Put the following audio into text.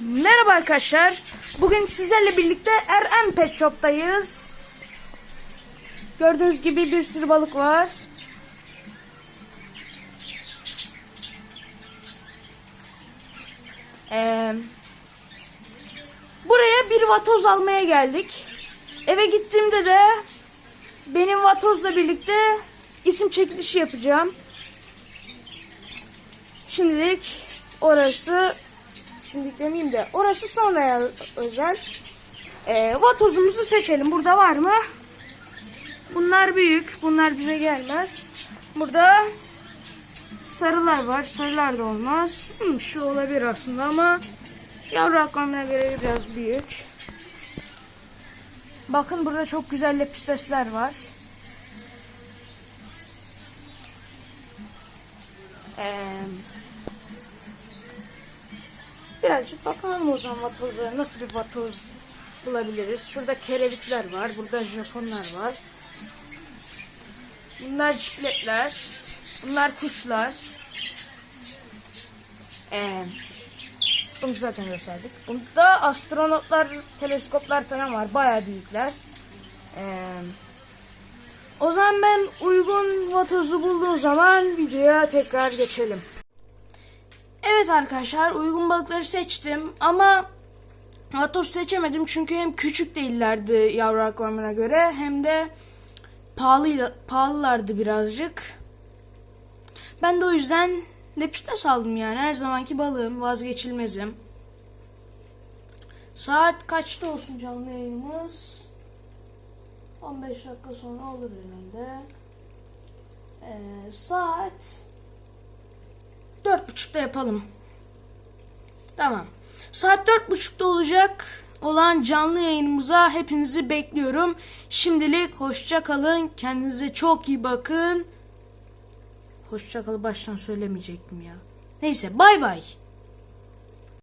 Merhaba arkadaşlar. Bugün sizlerle birlikte RM Pet Shop'tayız. Gördüğünüz gibi bir sürü balık var. Ee, buraya bir vatoz almaya geldik. Eve gittiğimde de benim vatozla birlikte isim çekilişi yapacağım. Şimdilik orası Şimdi demeyeyim de orası sonraya özel. Ee, vatozumuzu seçelim. Burada var mı? Bunlar büyük. Bunlar bize gelmez. Burada sarılar var. Sarılar da olmaz. Hmm, şu olabilir aslında ama yavru akvaryumuna göre biraz büyük. Bakın burada çok güzel lepistesler var. Eee Birazcık bakalım o zaman vatozlara nasıl bir vatoz bulabiliriz. Şurada kerevitler var. Burada Japonlar var. Bunlar çikletler. Bunlar kuşlar. Ee, bunu zaten gösterdik. Bunda astronotlar, teleskoplar falan var. Baya büyükler. Ee, o zaman ben uygun vatozu bulduğum zaman videoya tekrar geçelim. Evet arkadaşlar uygun balıkları seçtim ama vatoz seçemedim çünkü hem küçük değillerdi yavru akvaryumuna göre hem de pahalı pahalılardı birazcık. Ben de o yüzden lepistes aldım yani her zamanki balığım vazgeçilmezim. Saat kaçta olsun canlı yayınımız? 15 dakika sonra olur herhalde. Ee, saat Dört buçukta yapalım. Tamam. Saat dört buçukta olacak olan canlı yayınımıza hepinizi bekliyorum. Şimdilik hoşça kalın. Kendinize çok iyi bakın. Hoşça kalın baştan söylemeyecektim ya. Neyse bay bay.